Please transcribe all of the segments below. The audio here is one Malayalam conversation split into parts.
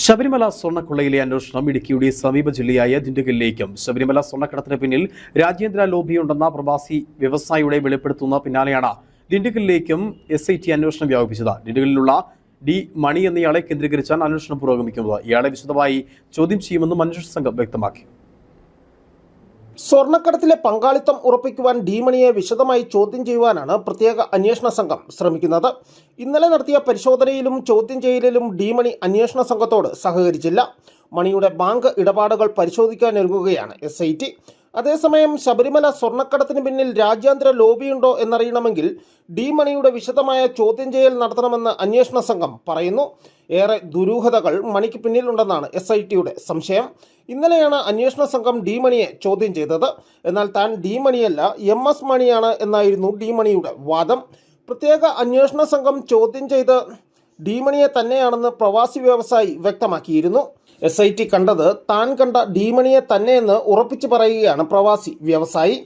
ശബരിമല സ്വർണക്കൊള്ളയിലെ അന്വേഷണം ഇടുക്കിയുടെ സമീപ ജില്ലയായ ദിണ്ടുകല്ലിലേക്കും ശബരിമല സ്വർണക്കടത്തിന് പിന്നിൽ രാജ്യാന്തര ലോബിയുണ്ടെന്ന പ്രവാസി വ്യവസായിയുടെ വെളിപ്പെടുത്തുന്ന പിന്നാലെയാണ് ദിണ്ടുകല്ലിലേക്കും എസ് ഐ ടി അന്വേഷണം വ്യാപിപ്പിച്ചത്. ദിണ്ടുകലിലുള്ള ഡി മണി എന്നയാളെ കേന്ദ്രീകരിച്ചാണ് അന്വേഷണം പുരോഗമിക്കുന്നത്. ഇയാളെ വിശദമായി ചോദ്യം ചെയ്യുമെന്നും അന്വേഷണ സംഘം വ്യക്തമാക്കി. സ്വർണക്കടത്തിലെ പങ്കാളിത്തം ഉറപ്പിക്കുവാൻ ഡീമണിയെ വിശദമായി ചോദ്യം ചെയ്യുവാനാണ് പ്രത്യേക അന്വേഷണ സംഘം ശ്രമിക്കുന്നത്. ഇന്നലെ നടത്തിയ പരിശോധനയിലും ചോദ്യം ചെയ്യലിലും ഡീമണി അന്വേഷണ സംഘത്തോട് സഹകരിച്ചില്ല. മണിയുടെ ബാങ്ക് ഇടപാടുകൾ പരിശോധിക്കാനൊരുങ്ങുകയാണ് എസ് ഐ ടി അതേസമയം ശബരിമല സ്വർണക്കടത്തിന് പിന്നിൽ രാജ്യാന്തര ലോബിയുണ്ടോ എന്നറിയണമെങ്കിൽ ഡി മണിയുടെ വിശദമായ ചോദ്യം ചെയ്യൽ നടത്തണമെന്ന് അന്വേഷണ സംഘം പറയുന്നു. ഏറെ ദുരൂഹതകൾ മണിക്ക് പിന്നിലുണ്ടെന്നാണ് എസ് ഐ ടിയുടെ സംശയം. ഇന്നലെയാണ് അന്വേഷണ സംഘം ഡി മണിയെ ചോദ്യം ചെയ്തത്. എന്നാൽ താൻ ഡി മണിയല്ല എം എസ് മണിയാണ് എന്നായിരുന്നു ഡി മണിയുടെ വാദം. പ്രത്യേക അന്വേഷണ സംഘം ചോദ്യം ചെയ്ത് ഡി മണിയെ തന്നെയാണെന്ന് പ്രവാസി വ്യവസായി വ്യക്തമാക്കിയിരുന്നു. എസ് ഐ ടി കണ്ടത് താൻ കണ്ട ഡീമണിയെ തന്നെയെന്ന് ഉറപ്പിച്ചു പറയുകയാണ് പ്രവാസി വ്യവസായി.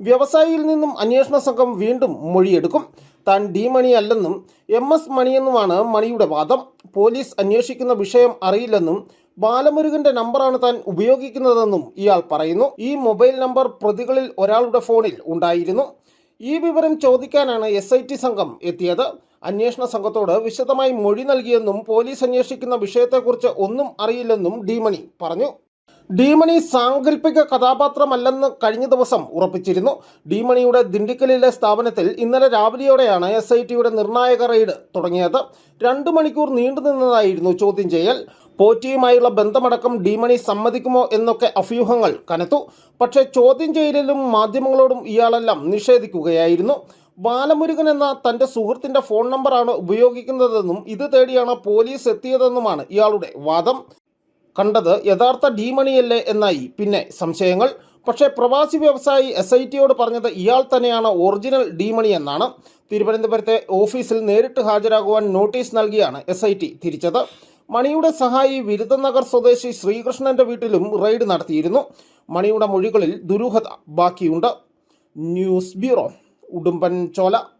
വ്യവസായിയിൽ നിന്നും അന്വേഷണ സംഘം വീണ്ടും മൊഴിയെടുക്കും. താൻ ഡി മണി അല്ലെന്നും എം എസ് മണിയെന്നുമാണ് മണിയുടെ വാദം. പോലീസ് അന്വേഷിക്കുന്ന വിഷയം അറിയില്ലെന്നും ബാലമുരുകന്റെ നമ്പറാണ് താൻ ഉപയോഗിക്കുന്നതെന്നും ഇയാൾ പറയുന്നു. ഈ മൊബൈൽ നമ്പർ പ്രതികളിൽ ഒരാളുടെ ഫോണിൽ ഉണ്ടായിരുന്നു. ഈ വിവരം ചോദിക്കാനാണ് എസ് സംഘം എത്തിയത്. അന്വേഷണ സംഘത്തോട് വിശദമായി മൊഴി നൽകിയെന്നും പോലീസ് അന്വേഷിക്കുന്ന വിഷയത്തെക്കുറിച്ച് ഒന്നും അറിയില്ലെന്നും ഡിമണി പറഞ്ഞു. ഡീമണി സാങ്കല്പിക കഥാപാത്രമല്ലെന്ന് കഴിഞ്ഞ ദിവസം ഉറപ്പിച്ചിരുന്നു. ഡീമണിയുടെ ദിണ്ടിക്കലിലെ സ്ഥാപനത്തിൽ ഇന്നലെ രാവിലെയോടെയാണ് എസ് ഐ ടിയുടെ നിർണായക റെയ്ഡ് തുടങ്ങിയത്. രണ്ടു മണിക്കൂർ നീണ്ടു നീണ്ടുനിന്നതായിരുന്നു ചോദ്യം ചെയ്യൽ. പോറ്റിയുമായുള്ള ബന്ധമടക്കം ഡീമണി സമ്മതിക്കുമോ എന്നൊക്കെ അഭ്യൂഹങ്ങൾ കനത്തു. പക്ഷേ ചോദ്യം ചെയ്യലിലും മാധ്യമങ്ങളോടും ഇയാളെല്ലാം നിഷേധിക്കുകയായിരുന്നു. ബാലമുരുകൻ എന്ന തന്റെ സുഹൃത്തിന്റെ ഫോൺ നമ്പറാണ് ഉപയോഗിക്കുന്നതെന്നും ഇത് തേടിയാണ് പോലീസ് എത്തിയതെന്നുമാണ് ഇയാളുടെ വാദം. കണ്ടത് യഥാർത്ഥ ഡീമണിയല്ലേ എന്നായി. പിന്നെ സംശയങ്ങൾ. പക്ഷേ പ്രവാസി വ്യവസായി എസ് ഐ ടിയോട് പറഞ്ഞത് ഇയാൾ തന്നെയാണ് ഒറിജിനൽ ഡീമണി എന്നാണ്. തിരുവനന്തപുരത്തെ ഓഫീസിൽ നേരിട്ട് ഹാജരാകുവാൻ നോട്ടീസ് നൽകിയാണ് എസ് ഐ ടി തിരിച്ചത്. മണിയുടെ സഹായി വിരുദ്ധനഗർ സ്വദേശി ശ്രീകൃഷ്ണന്റെ വീട്ടിലും റെയ്ഡ് നടത്തിയിരുന്നു. മണിയുടെ മൊഴികളിൽ ദുരൂഹത ബാക്കിയുണ്ട്. News bureau. Udang bancol.